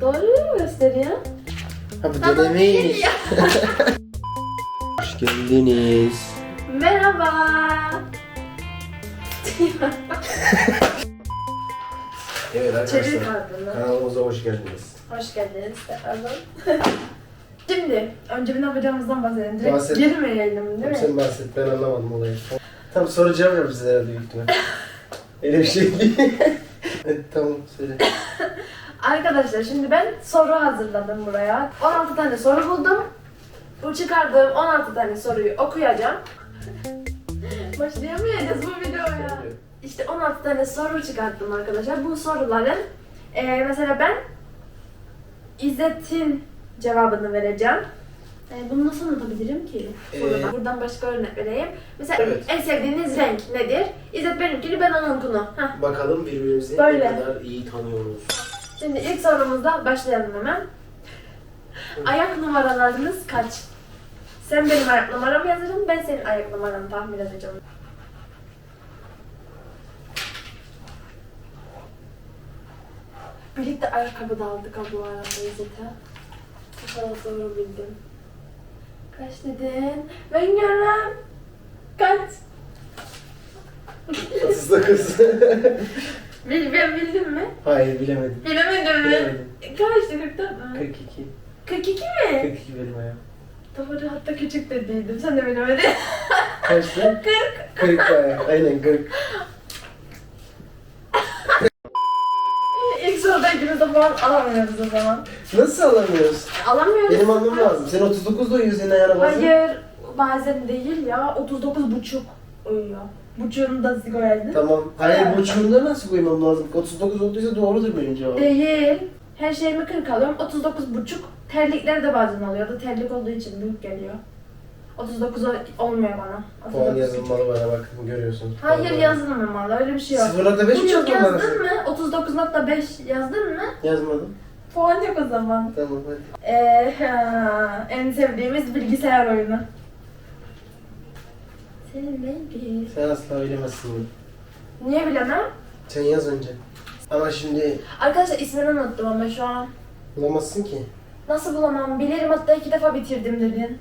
Doğru mu gösteriyor? Ha bu Tamam, denemiş. geliyor. Hoş geldiniz. Merhaba. Evet Çevir arkadaşlar. kartını. Kanalımıza hoş geldiniz. Hoş geldiniz tekrardan. Şimdi önce bir ne yapacağımızdan bahsedelim. Direkt Bahset. girmeyelim değil Tamam mi? sen bahset ben anlamadım olayı. Tam soracağım ya bize herhalde büyük ihtimal. Öyle bir şey değil. Evet tamam söyle. Arkadaşlar şimdi ben soru hazırladım buraya. 16 tane soru buldum. Bu çıkardığım 16 tane soruyu okuyacağım. Başlayamayacağız bu videoya. İşte 16 tane soru çıkarttım arkadaşlar. Bu soruların eee, mesela ben İzzet'in cevabını vereceğim. E, bunu nasıl anlatabilirim ki? Ee, Buradan, başka örnek vereyim. Mesela Evet. en sevdiğiniz renk nedir? İzzet benimkini, ben onunkunu. Heh. Bakalım birbirimizi Böyle. ne kadar iyi tanıyoruz. Şimdi ilk sorumuzda başlayalım hemen. Ayak numaralarınız kaç? Sen benim ayak numaramı yazacaksın, ben senin ayak numaranı tahmin edeceğim. Birlikte ayakkabı da aldık ha bu arada İzzet'e. Bu kadar doğru bildim. Kaç dedin? Ben görmem. Kaç? 39. Bil, ben bildim mi? Hayır bilemedim. Bilemedim mi? Bilemedim. Kaçtı 44 mü? 42. 42 mi? 42 benim ayağım. Doğru hatta küçük dediydim. Sen de bilemedin. Kaçtı? 40. 40 ayak. Aynen 40. Soruda ikimiz de puan alamıyoruz o zaman. Nasıl alamıyoruz? Alamıyoruz. Benim almam lazım. Sen 39 da uyuyor senin ayağına bazen. Hayır. Bazen değil ya. 39 buçuk uyuyor. Buçuğunu da koyaydınız. Tamam. Hayır bu uçurumda nasıl koymam lazım? 39 olduysa doğrudur benim cevabım. Değil. Her şeyimi 40 alıyorum. 39 buçuk. Terlikler de bazen oluyordu. Terlik olduğu için büyük geliyor. 39 ol- olmuyor bana. Puan 39. yazılmalı bana bak görüyorsun. Hayır Puan- yazılmamalı. Öyle bir şey yok. 0.5 mi Buçuk lazım? yazdın mı? 39.5 yazdın mı? Yazmadım. Puan yok o zaman. Tamam hadi. Ee, ha, en sevdiğimiz bilgisayar oyunu. Senin neydi? Sen asla bilemezsin bunu. Niye bilemem? Sen yaz önce. Ama şimdi Arkadaşlar ismini unuttum ama şu an. bulamazsın ki. Nasıl bulamam? Bilirim hatta iki defa bitirdim dedin.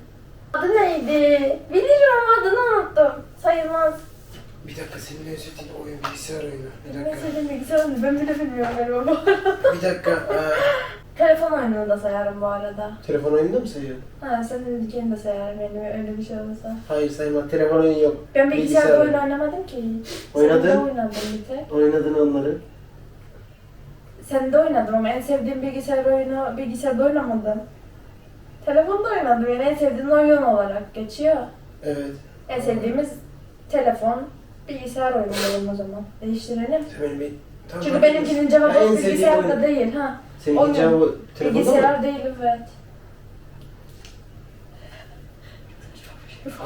Adı neydi? Biliyorum adını unuttum. Sayılmaz. Bir dakika senin en sevdiğin oyun bilgisayar oyunu. Bir dakika. sevdiğim bilgisayar oyunu ben bile bilmiyorum galiba bir dakika. Aa, Telefon oyununu da sayarım bu arada. telefon oyununda mı sayıyorsun? Ha senin dediklerini de sayarım yani öyle bir şey olursa. Hayır sayma. Telefon oyunu yok. Ben bilgisayarda Bilgisayar oyun oynamadım ki. Oynadın? Sen de oynadın bir tek. Oynadın onları. Sen de oynadım ama en sevdiğim bilgisayar oyunu bilgisayarda oynamadım. Telefonda oynadım yani en sevdiğin oyun olarak geçiyor. Evet. En sevdiğimiz telefon, bilgisayar oyunu diyelim o zaman. Değiştirelim. Hemen bir... Tamam, Çünkü benimkinin cevabı en sevdiğin bilgisayarda oyun. değil ha. Senin cevabı telefonda mı? Bilgisayar değil evet.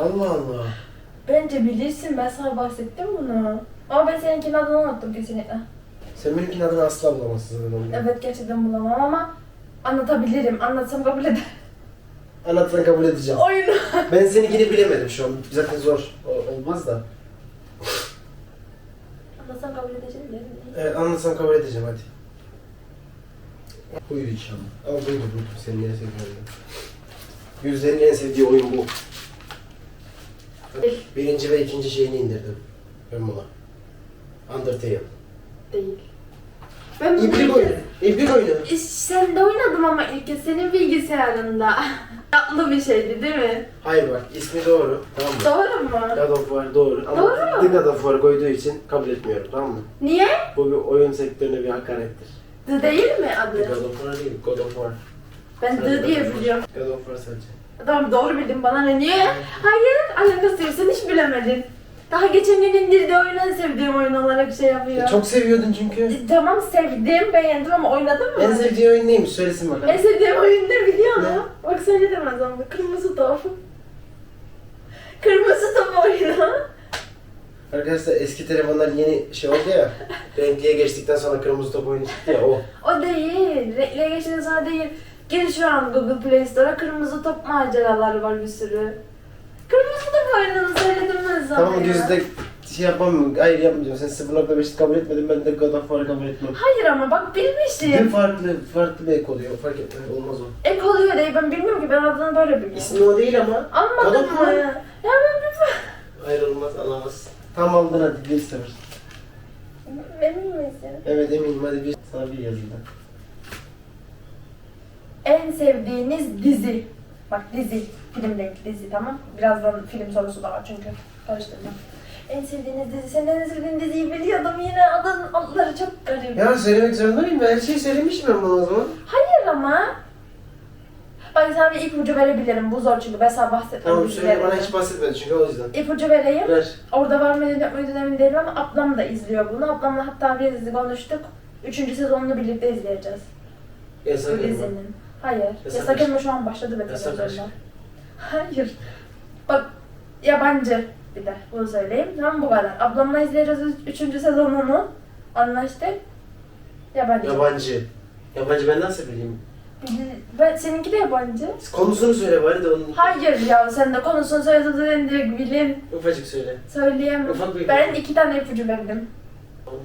Allah Allah. Bence bilirsin ben sana bahsettim bunu. Ama ben seninkinin adını unuttum kesinlikle. Sen benimkinin adını asla bulamazsın zaten. Evet gerçekten bulamam ama anlatabilirim. Anlatsam kabul eder. Anlatsan kabul edeceğim. Oyunu. Ben seninkini bilemedim şu an. Zaten zor. O- olmaz da. Anlatsam kabul edeceğim dedim. Evet anlatsam kabul edeceğim hadi. Buyur inşallah. Al buyur buyur. Senin en sevdiğin oyun. Yüzlerin en sevdiği oyun bu. Birinci ve ikinci şeyini indirdim. Ben buna. Undertale. Değil. Ben İbrik oyunu. İbrik oyunu. E, Sen de oynadım ama ilk kez senin bilgisayarında. Tatlı bir şeydi değil mi? Hayır bak ismi doğru. Tamam mı? Doğru mu? God of War doğru. Ama Doğru. The God of War koyduğu için kabul etmiyorum tamam mı? Niye? Bu bir oyun sektörüne bir hakarettir. The değil mi The adı? God of War değil, God of War. Ben Sadece The diye God of War. biliyorum. God of War sadece. Tamam doğru bildim bana ne? Niye? Hayır alakası yok sen hiç bilemedin. Daha geçen gün indirdiği oyunu en sevdiğim oyun olarak şey yapıyor. E, Çok seviyordun çünkü. E, Tamam sevdim beğendim ama oynadın mı? En sevdiğin oyun neymiş söylesin En bakalım. sevdiğim oyun ne biliyor musun? Bak söyledim o zaman. Kırmızı top. Kırmızı top oyunu. Arkadaşlar eski telefonlar yeni şey oldu ya. renkliye geçtikten sonra kırmızı top oyunu çıktı ya o. O değil. Renkli geçtiğinde sonra değil. Gir şu an Google Play Store'a kırmızı top maceraları var bir sürü. Kırmızı top oyununu söyledim ben sana Tamam ya. düzde şey yapmam, hayır yapmayacağım. Sen 0.5'i kabul etmedin, ben de God of War'ı kabul etmem. Hayır ama bak Bir bilmişim. farklı, farklı bir ek oluyor. Fark etmez, olmaz o. Ek oluyor diye ben bilmiyorum ki ben adını böyle biliyorum. İsmi o değil ama. Anladın God of mı? War. Ya ben bilmem. Hayır olmaz, alamaz. Tam aldın hadi, 1 0 Emin misin? Evet eminim, hadi bir sana bir yazıldı. En sevdiğiniz dizi. Bak dizi. Film değil dizi tamam. Birazdan film sorusu da var çünkü. Karıştırma. En sevdiğiniz dizi. Senin en sevdiğin diziyi biliyordum yine adın adları çok garip. Ya söylemek zorunda mıyım? Ben her şeyi söylemişim ben bana o zaman. Hayır ama. Bak sana bir ipucu verebilirim. Bu zor çünkü ben sana bahsetmem. Tamam söyle, bana hiç bahsetmedi çünkü o yüzden. İpucu vereyim. Ver. Orada var mıydın yok muydun emin değilim ama ablam da izliyor bunu. Ablamla hatta bir dizi konuştuk. Üçüncü sezonunu birlikte izleyeceğiz. Yasak Bu elma. dizinin. Hayır. Yasak Yasak. Elma şu an başladı be Yasak. Hayır. Bak yabancı bir de bunu söyleyeyim. Tamam bu kadar. Ablamla izleyeceğiz üç- üçüncü sezonunu. Anlaştık. Yabancı. Yabancı. Yabancı ben nasıl bileyim? Ben, seninki de yabancı. Konusunu söyle bari de onun. Hayır ya sen de konusunu söylesen direkt bilin. Ufacık söyle. Söyleyemem. Ufak bir Ben iki tane ipucu verdim. Tamam.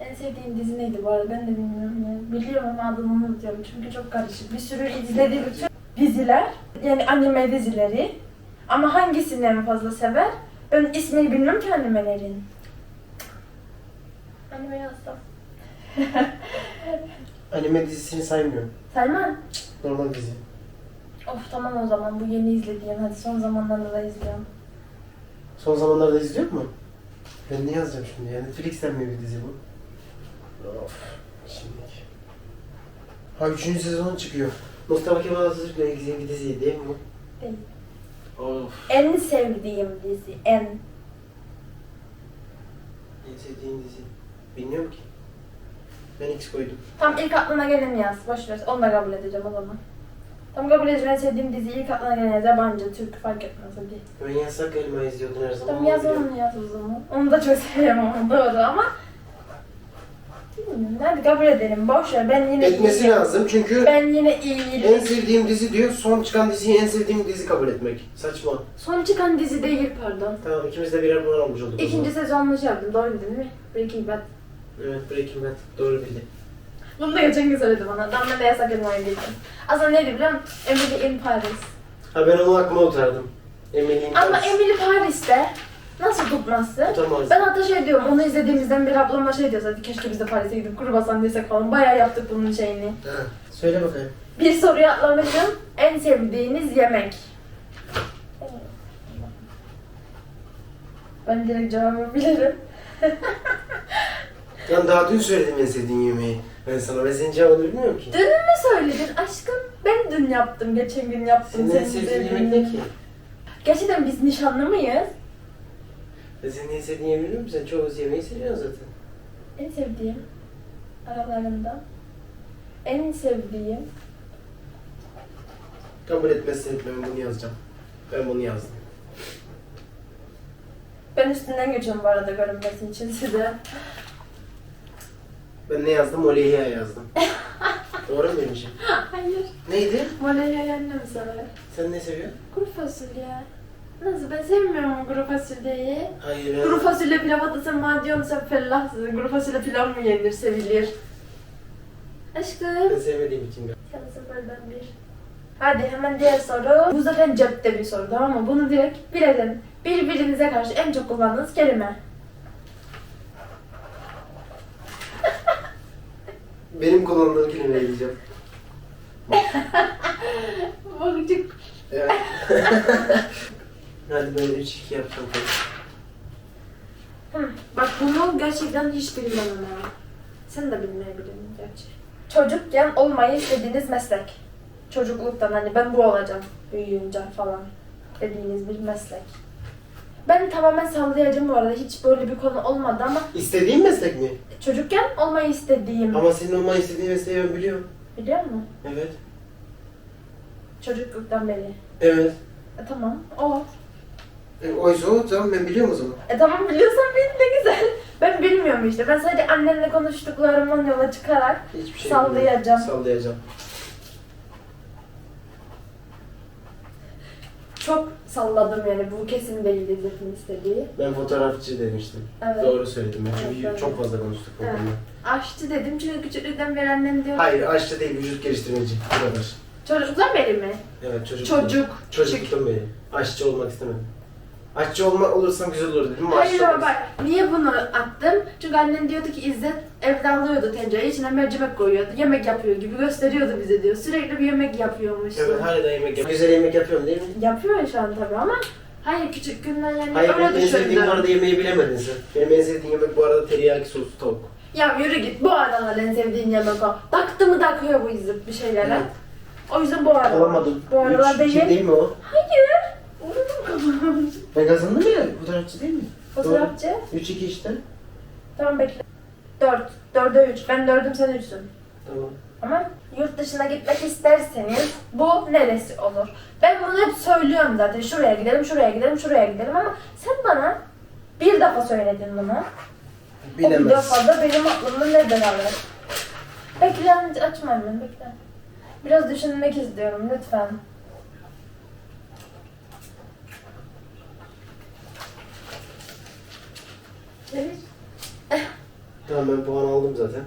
En sevdiğin dizi neydi bu arada ben de bilmiyorum ya. Biliyorum ama adını unutuyorum çünkü çok karışık. Bir sürü izlediğim bütün diziler, yani anime dizileri. Ama hangisini en fazla sever? Ben ismini bilmiyorum ki animelerin. Anime yazdım. Anime dizisini saymıyorum. Selman. Normal dizi. Of tamam o zaman bu yeni izlediğim. Hadi son zamanlarda da izliyorum. Son zamanlarda izliyor mu? Ben ne yazacağım şimdi ya? Netflix'ten mi bir dizi bu? Of. Şimdi. Ha üçüncü sezonu çıkıyor. Mustafa Kemal Atatürk'le ilgili bir dizi değil mi bu? Of. En sevdiğim dizi. En. En sevdiğin dizi. Bilmiyorum ki. Ben X koydum. Tam ilk aklına geleni yaz. Boş ver. Onu da kabul edeceğim o zaman. Tam kabul edeceğim. En sevdiğim dizi ilk aklına gelen yaz. Yabancı, Türk fark etmez hadi. Ben yasak elma izliyordun her zaman. Tam yaz onu yaz o zaman. Onu da çok seviyorum ama doğru ama. Hadi kabul edelim. Boş ver. Ben yine Etmesi iyiyim. lazım çünkü Ben yine iyiyim. en sevdiğim dizi diyor, son çıkan diziyi en sevdiğim dizi kabul etmek. Saçma. Son çıkan dizi değil pardon. Tamam ikimiz de birer puan almış olduk. o İkinci zaman. sezonunu şey yaptım. Doğru değil mi? Breaking Bad. Evet Breaking Bad doğru bildi. Bunu da geçen gün söyledi bana. Damla da yasak elmayı bildim. Aslında neydi biliyor musun? Emily in Paris. Ha ben onu aklıma oturardım. Emily'in Ama Paris. Emily Paris'te nasıl tutmazsın? Tutamaz. Ben hatta şey diyorum, onu izlediğimizden beri ablamla şey diyoruz, hadi keşke biz de Paris'e gidip kruvasan desek falan. Bayağı yaptık bunun şeyini. Ha, söyle bakayım. Bir soruya atlamışım. En sevdiğiniz yemek? Ben direkt cevabı bilirim. Lan daha dün söyledim en sevdiğin yemeği. Ben sana ve senin cevabını bilmiyorum ki. Dün mü söyledin aşkım? Ben dün yaptım, geçen gün yaptım. Senin en sevdiğin yemek ne ki? Gerçekten biz nişanlı mıyız? Senin en sevdiğin yemeği biliyor musun? Sen çoğu yemeği seviyorsun zaten. En sevdiğim aralarında en sevdiğim Kabul etmezsen etme ben bunu yazacağım. Ben bunu yazdım. ben üstünden geçiyorum bu arada görünmesi için size. Ben ne yazdım? Oleyya yazdım. Doğru mu demişim? Hayır. Neydi? Moleyi annem sever. Sen ne seviyorsun? Kuru fasulye. Nasıl ben sevmiyorum kuru fasulyeyi. Hayır. Kuru fasulye pilav atasın bana diyorsun sen fellahsın. Kuru fasulye pilav mı yenir sevilir? Aşkım. Ben sevmediğim için. Sen sıfırdan bir. Hadi hemen diğer soru. Bu zaten cepte bir soru tamam mı? Bunu direkt bilelim. Birbirinize karşı en çok kullandığınız kelime. Benim kullandığım kelimeyi diyeceğim. Bakıcık. Evet. Hadi ben 3-2 yapacağım. Hı, Bak bunu gerçekten hiç bilmem ama. Sen de bilmeyebilirim gerçi. Çocukken olmayı istediğiniz meslek. Çocukluktan hani ben bu olacağım büyüyünce falan dediğiniz bir meslek. Ben tamamen sallayacağım bu arada. Hiç böyle bir konu olmadı ama İstediğin meslek mi? çocukken olmayı istediğim. Ama senin olmayı istediğin mesleği ben biliyorum. Biliyor musun? Evet. Çocukluktan beri. Evet. E tamam. O. E, oysa o tamam ben biliyorum o zaman. E tamam biliyorsan bil ne güzel. Ben bilmiyorum işte. Ben sadece annenle konuştuklarımdan yola çıkarak Hiçbir şey Sallayacağım. bilmiyorum. Sallayacağım. çok salladım yani bu kesin değil İzzet'in istediği. Ben fotoğrafçı demiştim. Evet. Doğru söyledim. Ben çünkü Evet, çok fazla konuştuk bu Evet. konuda. Aşçı dedim çünkü küçüklükten beri annem diyor. Hayır aşçı değil vücut geliştirmeci. Bu kadar. Çocuktan beri mi? Evet çocuk. Çocuk. Çocukluktan beri. Aşçı olmak istemedim. Aşçı olma olursam güzel olur dedim Hayır aşçı ama bak niye bunu attım? Çünkü annem diyordu ki İzzet evde alıyordu tencereye içine mercimek koyuyordu. Yemek yapıyor gibi gösteriyordu bize diyor. Sürekli bir yemek yapıyormuş. Evet hala da yemek yap. Güzel yemek yapıyorum değil mi? Yapıyor ya şu an tabii ama hayır küçük günden yani Hayır benim öyle en sevdiğim bu düşündüm. arada yemeği bilemedin sen. Benim en sevdiğim yemek bu arada teriyaki soslu tavuk. Ya yürü git bu aralar en sevdiğin yemek o. Taktı mı takıyor bu İzzet bir şeylere. Evet. O yüzden bu aralar. Alamadım. Bu aralar Üç, iki değil mi o? Hayır. Ben kazandım ya. Fotoğrafçı değil mi? Fotoğrafçı. 3-2 işte. Tamam bekle. Dört. Dörde üç. Ben dördüm sen üçsün. Tamam. Ama yurt dışına gitmek isterseniz bu neresi olur? Ben bunu hep söylüyorum zaten. Şuraya gidelim, şuraya gidelim, şuraya gidelim ama sen bana bir defa söyledin bunu. O bir Bilemez. defa da benim aklımda neden alır? Bekle açma hemen bekle. Biraz düşünmek istiyorum lütfen. Evet. Tamam ben puan aldım zaten.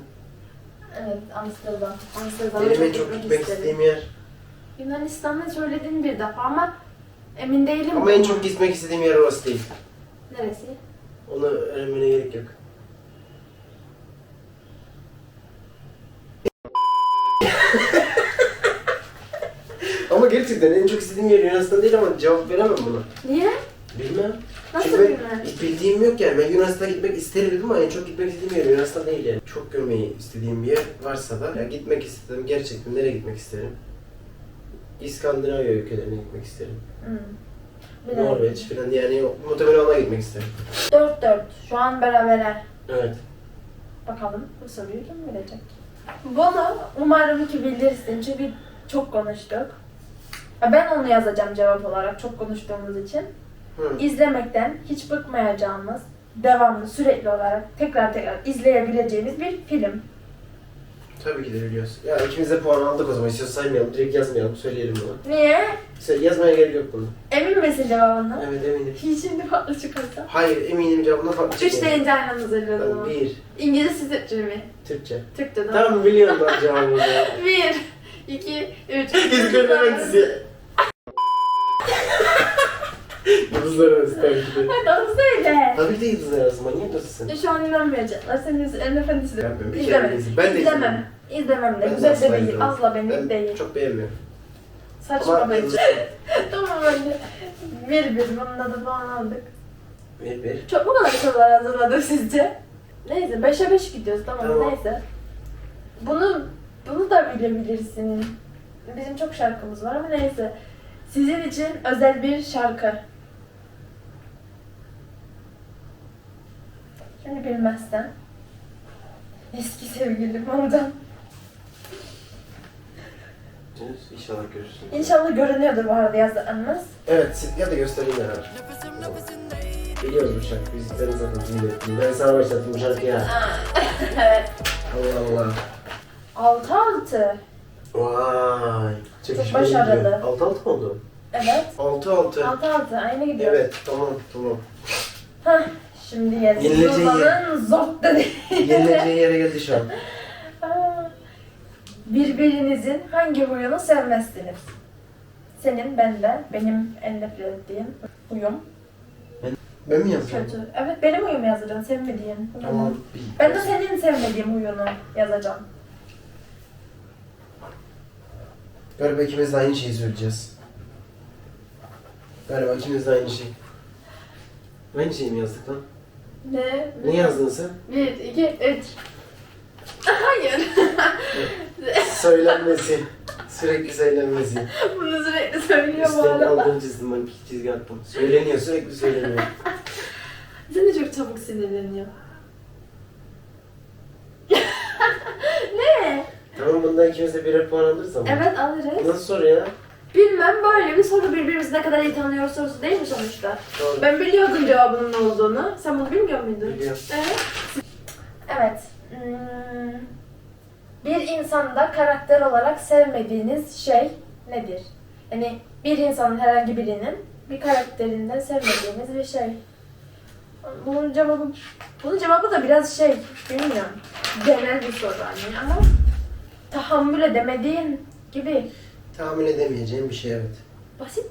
Evet, Amsterdam. Amsterdam'a Benim çok en çok gitmek gitmek isterim. istediğim yer. Yunanistan'da söyledin bir defa ama emin değilim. Ama en çok gitmek istediğim yer orası değil. Neresi? Onu öğrenmene gerek yok. ama gerçekten en çok istediğim yer Yunanistan değil ama cevap veremem buna. Niye? Bilmem. Nasıl Çünkü bilmem? hiç bildiğim yok yani. Ben Yunanistan'a gitmek isterim dedim ama en çok gitmek istediğim yer Yunanistan değil yani. Çok görmeyi istediğim bir yer varsa da ya gitmek istedim. Gerçekten nereye gitmek isterim? İskandinavya ülkelerine gitmek isterim. Hmm. Norveç falan yani muhtemelen ona gitmek isterim. 4-4. Şu an beraberler. Evet. Bakalım bu soruyu kim bilecek? Bunu umarım ki bilirsin çünkü çok konuştuk. Ben onu yazacağım cevap olarak çok konuştuğumuz için. Hı. İzlemekten hiç bıkmayacağımız, devamlı sürekli olarak tekrar tekrar izleyebileceğimiz bir film. Tabii ki de biliyoruz. Ya ikimiz de puan aldık o zaman. İstiyorsan saymayalım. Direkt yazmayalım. Söyleyelim bunu. Niye? Söyle, yazmaya gerek yok bunu. Emin misin cevabından? Evet eminim. Şimdi farklı çıkarsa. Hayır eminim cevabına farklı Üç çıkıyor. deyince aynı söylüyoruz Tamam, ama. Bir. İngilizce Türkçe mi? Türkçe. Türkçe değil mi? Tamam biliyorum ben cevabını. Bir, iki, üç. Öğrencisi. Yıldızlar arası tabii ki de. Hadi onu söyle. Tabii ki de yıldızlar arası. Manyak mısın sen? Şu an inanmayacaklar. Senin en efendisi de. Ben- kere İzlemem. izledim. Ben de İzlemem. İzlemem de. Ben de Güzel asla de değil. izlemem. Asla benlik Ben değil. çok beğenmiyorum. Saçma Ama bence. tamam öyle. Bir bir. Bunun adı falan aldık. bir bir. Çok mu kadar sorular hazırladık sizce? Neyse. Beşe beş gidiyoruz. Tamam, Tamam. neyse. Bunu bunu da bilebilirsin. Bizim çok şarkımız var ama neyse. Sizin için özel bir şarkı. Şimdi bilmezsen. Eski sevgilim oradan. İnşallah görürsün. İnşallah görünüyordur bu arada yazdıklarınız. Evet ya da göstereyim beraber. Biliyoruz bu şarkıyı. Biz ben zaten dinledim. Ben sana başlattım bu şarkıyı ya. evet. Allah Allah. Altı altı. Vay. Çok başarılı. 6 6 mı oldu? Evet. 6 6. Altı altı. Aynı gidiyor. Evet tamam tamam. Hah. Şimdi Yenileceği yazılmanın zor dedi. Yenileceği yere geldi şu an. Birbirinizin hangi huyunu sevmezsiniz? Senin, benden, benim en nefret ettiğim huyum. Ben mi yazacağım? Kötü. Evet benim huyumu yazacaksın, sevmediğin. Tamam. Ben de senin sevmediğin huyunu yazacağım. Galiba ikimiz de aynı şeyi söyleyeceğiz. Galiba ikimiz de aynı şey. Aynı şeyi mi yazdık lan? Ne? Ne yazdın sen? Bir, iki, üç. Hayır. Söylenmesi. Sürekli söylenmesi. Bunu sürekli söylüyor bu Üstten arada. aldığım çizdim ben iki çizgi attım. Söyleniyor sürekli söyleniyor. Sen de çok çabuk sinirleniyor. ne? tamam bundan ikimiz de birer puan alırız ama. Evet alırız. Nasıl soru ya? Bilmem böyle bir soru birbirimizi ne kadar iyi tanıyoruz sorusu değil mi sonuçta? Doğru. Ben biliyordum cevabının ne olduğunu. Sen bunu bilmiyor muydun? Biliyorum. Evet. Evet. Hmm. Bir insanda karakter olarak sevmediğiniz şey nedir? Hani bir insanın herhangi birinin bir karakterinden sevmediğimiz bir şey. Bunun cevabı bunun cevabı da biraz şey bilmiyorum. Genel bir soru hani ama tahammül edemediğin gibi Tahmin edemeyeceğim bir şey evet. basit.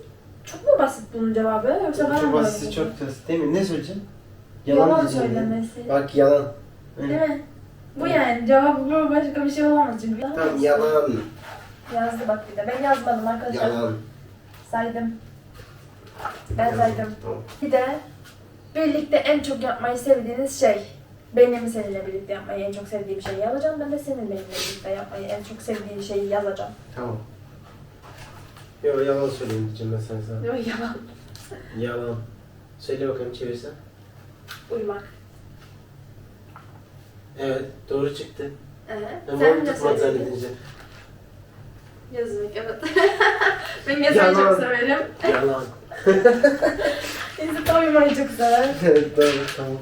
Çok mu basit bunun cevabı yoksa bana Çok basit, öyle çok basit değil mi? Ne söyleyeceğim? Yalan, diyeceğim ya. söylemesi. Bak yalan. Değil mi? Bu yani cevabı bu başka bir şey olamaz çünkü. Tamam yalan. Yazdı bak bir de. Ben yazmadım arkadaşlar. Yalan. Saydım. Ben Yalan. saydım. Tamam. Bir de birlikte en çok yapmayı sevdiğiniz şey. Benim seninle birlikte yapmayı en çok sevdiğim şeyi yazacağım. Ben de senin benimle birlikte yapmayı en çok sevdiğin şeyi yazacağım. Tamam. Yok yalan söyleyeyim diyeceğim ben sana. sana. Yok yalan. Yalan. Söyle bakalım çevirsen. Uyumak. Evet doğru çıktı. Evet. Ben Sen de söyledin. Yazmak evet. ben yazmayı çok severim. Yalan. İnsan uyumayı çok sever. evet doğru tamam.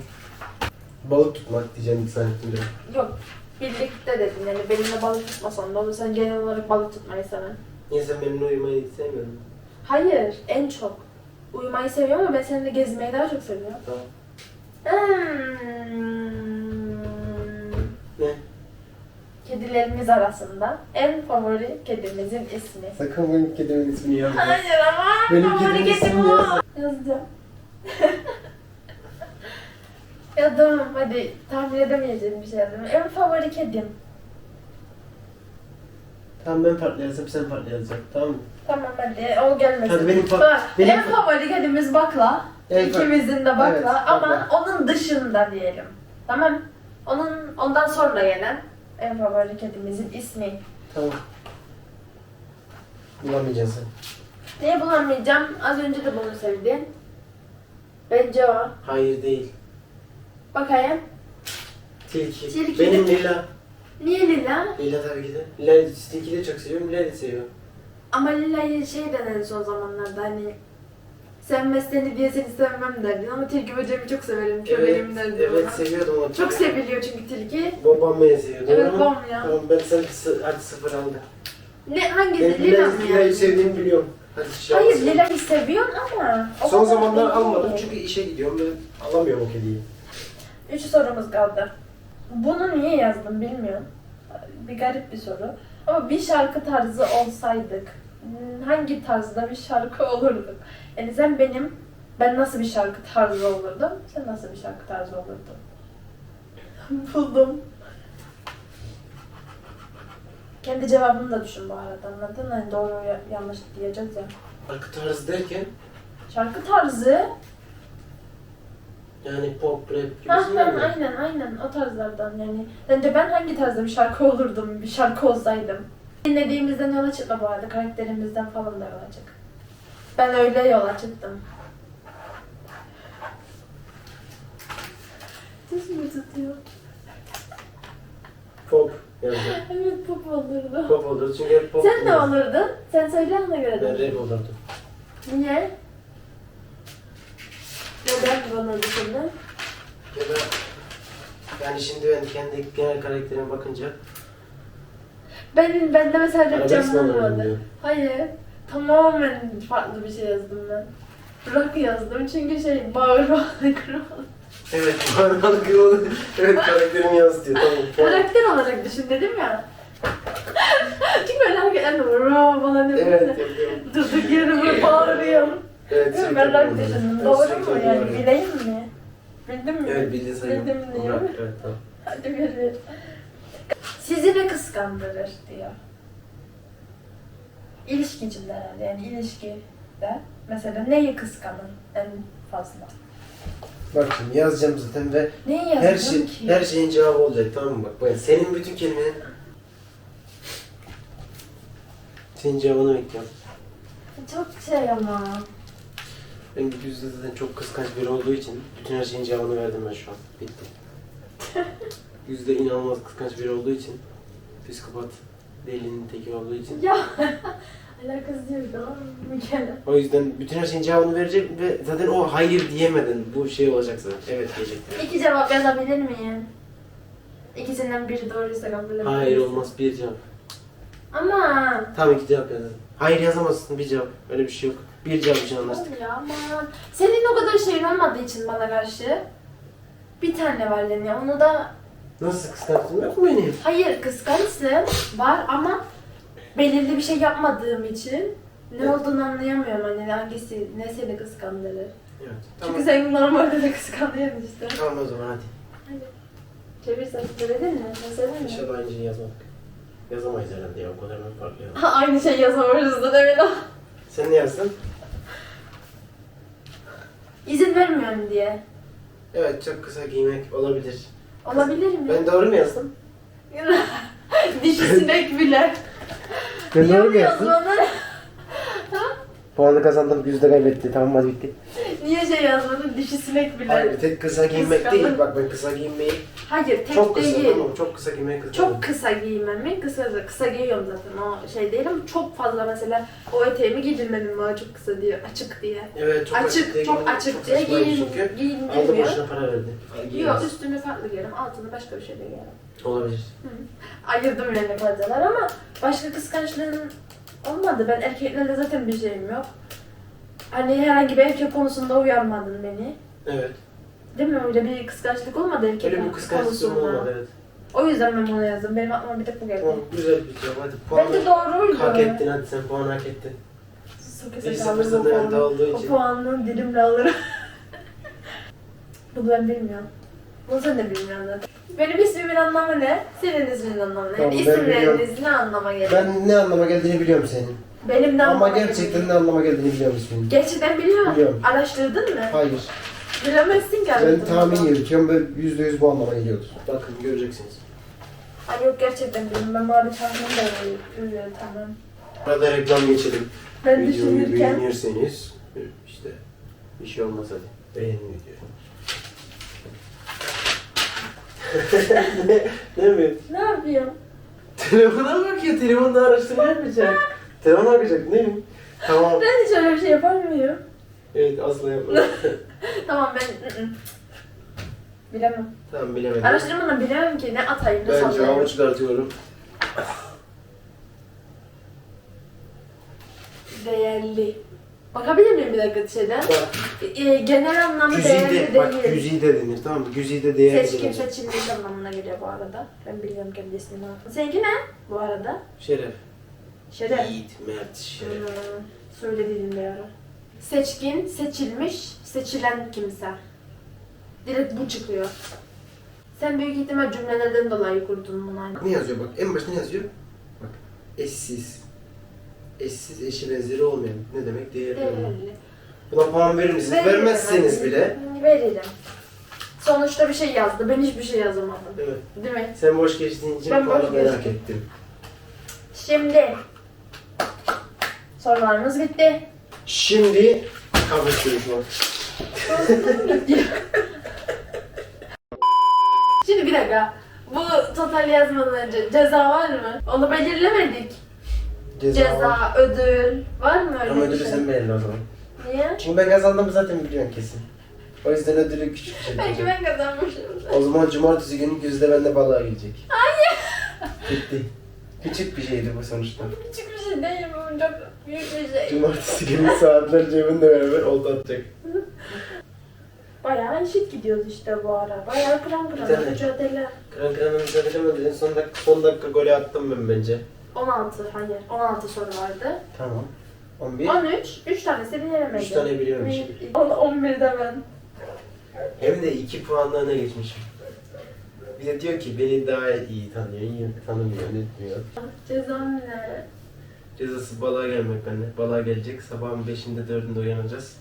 Balık tutmak diyeceğim ilk direkt. Yok. Birlikte dedin yani benimle balık tutmasan da olur. Sen genel olarak balık tutmayı seven. Niye sen benimle uyumayı sevmiyorsun? Hayır, en çok. Uyumayı seviyorum ama ben seninle gezmeyi daha çok seviyorum. Tamam. Hmm. Ne? Kedilerimiz arasında en favori kedimizin ismi. Sakın benim kedimin ismini yazma. Hayır ama Benim favori kedimin kedim ismini o. yaz. Yazacağım. ya tamam hadi tahmin edemeyeceğim bir şey yazdım. En favori kedim. Tamam ben farklı yazacağım sen farklı yazacaksın tamam mı? Tamam hadi o gelmesin. Hadi benim fa- Bak, benim en fa- favori kedimiz bakla. En fa- İkimizin de bakla Evet, ama bakla. onun dışında diyelim. Tamam. Onun ondan sonra gelen en favori kedimizin ismi. Tamam. Bulamayacaksın sen. Niye bulamayacağım? Az önce de bunu sevdin. Bence o. Hayır değil. Bakayım. Tilki. Tilki. Benim Lila. Niye Lila? Lila tabii ki de. Lila Tilki'yi de çok seviyorum. Lila da seviyorum. Ama Lila'yı şey denedi son zamanlarda hani sevmez seni diye seni sevmem derdin ama tilki böceğimi çok severim. Köleğim Evet, derdi evet seviyordum onu. Çok seviliyor çünkü tilki. Babam beni seviyor. Doğru Evet mu? bom ya. Tamam ben sen sı- hadi sıfır aldı. Ne hangisi? Lila mı Lila'yı yani? sevdiğimi biliyorum. Hadi şans. Hayır Lila'yı seviyorsun ama. o Son kadar zamanlar değil. almadım çünkü işe gidiyorum ve alamıyorum o kediyi. Üç sorumuz kaldı. Bunu niye yazdım bilmiyorum. Bir garip bir soru. Ama bir şarkı tarzı olsaydık hmm, hangi tarzda bir şarkı olurduk? Yani sen benim, ben nasıl bir şarkı tarzı olurdum? Sen nasıl bir şarkı tarzı olurdun? Buldum. Kendi cevabını da düşün bu arada anladın? Hani doğru ya- yanlış diyeceğiz ya. Arka tarzı derken Şarkı tarzı yani pop, rap Ha, gibisinden ha, mi? aynen aynen o tarzlardan yani. Sence ben hangi tarzda bir şarkı olurdum, bir şarkı olsaydım? Dinlediğimizden yola çıkma bu arada, karakterimizden falan da yola çık. Ben öyle yola çıktım. Düz mü tutuyor? Pop yazdım. Evet pop olurdu. pop olur çünkü hep pop. Sen ne yazdım. olurdun? Sen söyle ona göre Ben rap olurdum. Niye? Neden bana düşündün? Ya da yani şimdi ben kendi genel karakterime bakınca Ben, ben de mesela rap arabesk olurdum canlanmadı. diyor. Hayır. Tamamen farklı bir şey yazdım ben. Rock yazdım çünkü şey bağırma kral. Evet, parmağı kırıldı. Evet, karakterimi yansıtıyor. Tamam. Karakter olarak düşün dedim ya. çünkü böyle hareketler de raw falan Evet, yapıyor. yapıyorum. Durduk yere böyle bağırıyorum. Evet, Değil mi? Ben rock düşündüm. Doğru mu yani? Bileyim mi? Bildin mi? Evet, bildin sayın. Bildim diyor. Evet, tamam. Hadi bir. Sizi ne kıskandırır diyor. İlişki içinde herhalde yani ilişkide mesela neyi kıskanır en fazla? Bak şimdi yazacağım zaten ve Neyi her şey ki? her şeyin cevabı olacak tamam mı? Bak ben senin bütün kelimenin senin cevabını bekliyorum. Çok şey ama. Ben yüzde zaten çok kıskanç biri olduğu için bütün her şeyin cevabını verdim ben şu an. Bitti. Yüzde inanılmaz kıskanç biri olduğu için psikopat delinin teki olduğu için Ya alakası yok mı? Mükemmel. o yüzden bütün her şeyin cevabını verecek ve zaten o hayır diyemeden bu şey olacak zaten. Evet diyecek. İki cevap yazabilir miyim? İkisinden biri doğruysa kabul ederim. Hayır olmaz bir cevap. Ama Tamam iki cevap yazın. Hayır yazamazsın bir cevap. Öyle bir şey yok. Bir cevap için anlaştık. Ya aman. Senin o kadar şeyin olmadığı için bana karşı bir tane var Lenya. Onu da Nasıl kıskandın yok mu beni? hayır kıskançsın var ama belirli bir şey yapmadığım için ne olduğunu anlayamıyorum hani hangisi ne seni kıskandırır. Evet. Çünkü Tamam. sen normalde de kıskanıyorsun işte. Tamam o zaman hadi. Hadi. Çevirsen söyledin mi? Söyledin mi? İnşallah aynı yazmadık. Yazamayız herhalde ya o kadar mı farklı. Ha, Aynı şey yazamamışız da demin o. Sen ne yazdın? İzin vermiyorum diye. Evet çok kısa giymek olabilir. Olabilir mi? Ben doğru mu yazdım? Dişi sinek bile. Ben doğru mu yazdım? Puanı kazandım, yüzde kaybetti. Tamam hadi bitti. Niye şey yazmadın? Dişi sinek bile. Hayır tek kısa giymek Kıskandım. değil. Bak ben kısa giymeyi Hayır, tek çok kısa değil. tamam çok kısa giymeyi kıskandım. Çok kısa giymemi, kısa kısa giyiyorum zaten o şey değil ama çok fazla mesela o eteğimi giydirmedim bana çok kısa diye, açık diye. Evet çok açık, diye çok açık diye saçmaydı giyin, çünkü. Aldı giyindirmiyor. boşuna para verdi. Ay, Yok giyemez. üstünü farklı giyerim, altını başka bir şeyle giyerim. Olabilir. Ayırdım yani parçalar ama başka kıskançlığım olmadı. Ben erkeklerle zaten bir şeyim yok. Hani herhangi bir erkek konusunda uyarmadın beni. Evet. Değil mi? Öyle bir kıskançlık olmadı erkek Öyle bir kıskançlığım konusunda. olmadı evet. O yüzden ben bunu yazdım. Benim aklıma bir tek bu geldi. Tamam güzel bir cevap hadi puanı. Bence doğruydu. Hak ettin hadi sen puanı hak ettin. Çok Bir güzel sıfır alırım o önde puanı. olduğu O için. puanını dilimle alırım. Bunu ben bilmiyorum. Bunu sen de bilmiyorsun zaten. Benim ismimin anlamı ne? Senin isminin anlamı ne? Tamam, ben İsimleriniz ne anlama geliyor? Ben ne anlama geldiğini biliyorum senin. Benim ne Ama gerçekten ne anlama geldiğini biliyorum isminin. Gerçekten biliyorum. Biliyorum. Araştırdın mı? Hayır. Bilemezsin ki Ben araştırdın tahmin mı? yürütüyorum ve yüzde yüz bu anlama geliyordur. Bakın göreceksiniz. Ay yok gerçekten bilmiyorum. Ben bari tahmin de tamam. Burada reklam geçelim. Ben Videoyu düşünürken beğenirseniz işte bir şey olmaz hadi. Beğenin videoyu. ne, ne mi? ne yapıyorum? Telefona bakıyor, telefonda araştırma yapacak. Telefona bakacak, ne mi? Tamam. Ben hiç öyle bir şey yapar mıyım? Evet, asla yapma. Tamam ben ı-ı. bilemem. tamam, bilemedim. Araştırmadan bilemem ki ne atayım ne Ben sallayayım. cevabı çıkartıyorum. Değerli. Bakabilir miyim bir dakika şeyden? Bak, Ee, genel anlamda değerli güzide, bak değil. güzide denir tamam mı? Güzide değerli Seçkin denir. seçilmiş anlamına geliyor bu arada. Ben biliyorum kendi ismini. Seninki ne bu arada? Şeref. Şeref. Yiğit, Mert, Şeref. Hmm, söylediğim bir ara. Seçkin, seçilmiş, seçilen kimse. Direkt bu çıkıyor. Sen büyük ihtimal cümlelerden dolayı kurdun bunu. Ne yazıyor bak, en başta ne yazıyor? Bak, eşsiz. Eşsiz, eşi benzeri olmayan. Ne demek? Değerli. olmayan. Değerli. Buna puan verir misiniz? Veririm Vermezseniz bile. Veririm. Sonuçta bir şey yazdı. Ben hiçbir şey yazamadım. Değil mi? Değil mi? Sen boş geçtiğin için Ben puanı boş merak geçtim. ettim. Şimdi sorularımız bitti. Şimdi kafes görüşme. Şimdi bir dakika. Bu total yazmadan önce ceza var mı? Onu belirlemedik. Ceza, ödül var mı öyle Ama bir ödülü şey? sen belirle o zaman. Niye? Çünkü ben kazandım zaten biliyorsun kesin. O yüzden ödülü küçük bir şey. Belki ben kazanmışım. O zaman cumartesi günü gözde bende balığa gelecek. Hayır. Bitti. Küçük bir şeydi bu sonuçta. Küçük bir şey değil bu çok büyük bir şey. Cumartesi günü saatler cebinde beraber olta atacak. Bayağı eşit gidiyoruz işte bu ara. Bayağı kıran kıran mücadele. Kıran kıran mücadele en son dakika, son dakika golü attım ben bence. 16 hayır 16 soru vardı. Tamam. 11. 13, 3 tanesi bilemedim. Üç tane biliyormuşum. 11 de ben. Hem de 2 puanla öne geçmişim. Bir de diyor ki beni daha iyi tanıyor, tanımıyor, unutmuyor. Cezam ne? Cezası balığa gelmek bende. Balığa gelecek. Sabahın 5'inde 4'ünde uyanacağız.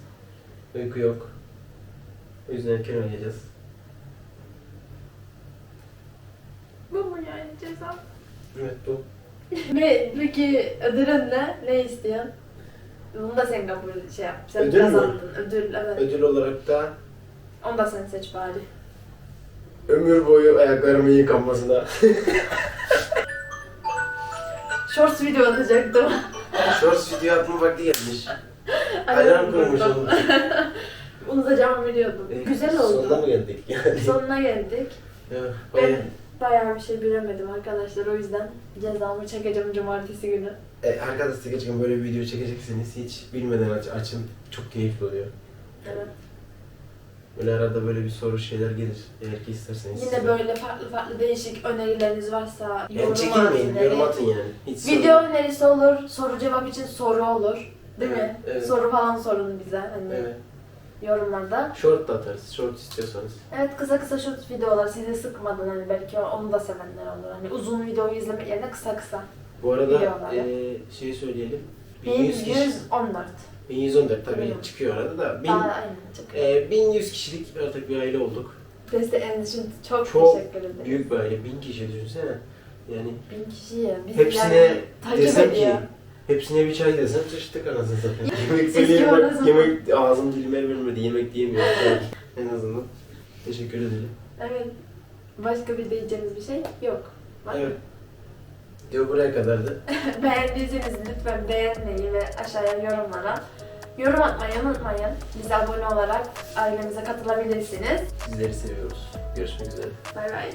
Uyku yok. O yüzden erken uyuyacağız. Bu mu yani cezam? Evet bu. Ne, peki ödülün ne? Ne istiyorsun? Bunu da sen kabul şey yap. Sen Ödül mü? kazandın. Ödül evet. Ödül olarak da Onu da sen seç bari. Ömür boyu ayaklarımın yıkanmasına. Shorts video atacaktım. Shorts video atma vakti gelmiş. Alarm kurdum. kurmuşum. Unutacağımı biliyordum. E, Güzel Sonuna oldu. mı geldik yani? Sonuna geldik. Ben bayağı- Bayağı bir şey bilemedim arkadaşlar. O yüzden cezamı çekeceğim cumartesi günü. E, arkadaşlar gerçekten böyle bir video çekecekseniz hiç bilmeden aç, açın. Çok keyifli oluyor. Evet. Böyle arada böyle bir soru şeyler gelir. Eğer ki isterseniz. Yine böyle farklı farklı değişik önerileriniz varsa Yani yorum çekinmeyin, atın. yorum atın yani. Hiç sorun Video değil. önerisi olur, soru cevap için soru olur. Değil mi? Evet. Soru falan sorun bize hani Evet. yorumlarda. Short da atarız. Short istiyorsanız. Evet kısa kısa short videolar sizi sıkmadan hani belki onu da sevenler olur. Hani uzun videoyu izlemek yerine kısa kısa. Bu arada Biliyorlar ya. e, şey söyleyelim. 1100 kişi. 1114. 1114 tabii Biliyorum. çıkıyor arada da. Bin, Daha aynen e, 1100 kişilik artık bir aile olduk. Desteğiniz için çok, Çok teşekkür ederim. Büyük bir aile. 1000 kişi düşünsene. Yani Bin kişi ya. Biz hepsine yani desem ki Hepsine bir çay desem sıçtık anasını satayım. yemek Eski. Yemek ağzım dilime vermedi. Yemek diyemiyorum. en azından. Teşekkür ederim. Evet. Başka bir diyeceğiniz bir şey yok. Var mı? Evet. Diyor buraya kadardı. Beğendiyseniz lütfen beğenmeyi ve aşağıya yorumlara yorum atmayı unutmayın. Bize abone olarak ailemize katılabilirsiniz. Sizleri seviyoruz. Görüşmek üzere. Bay bay.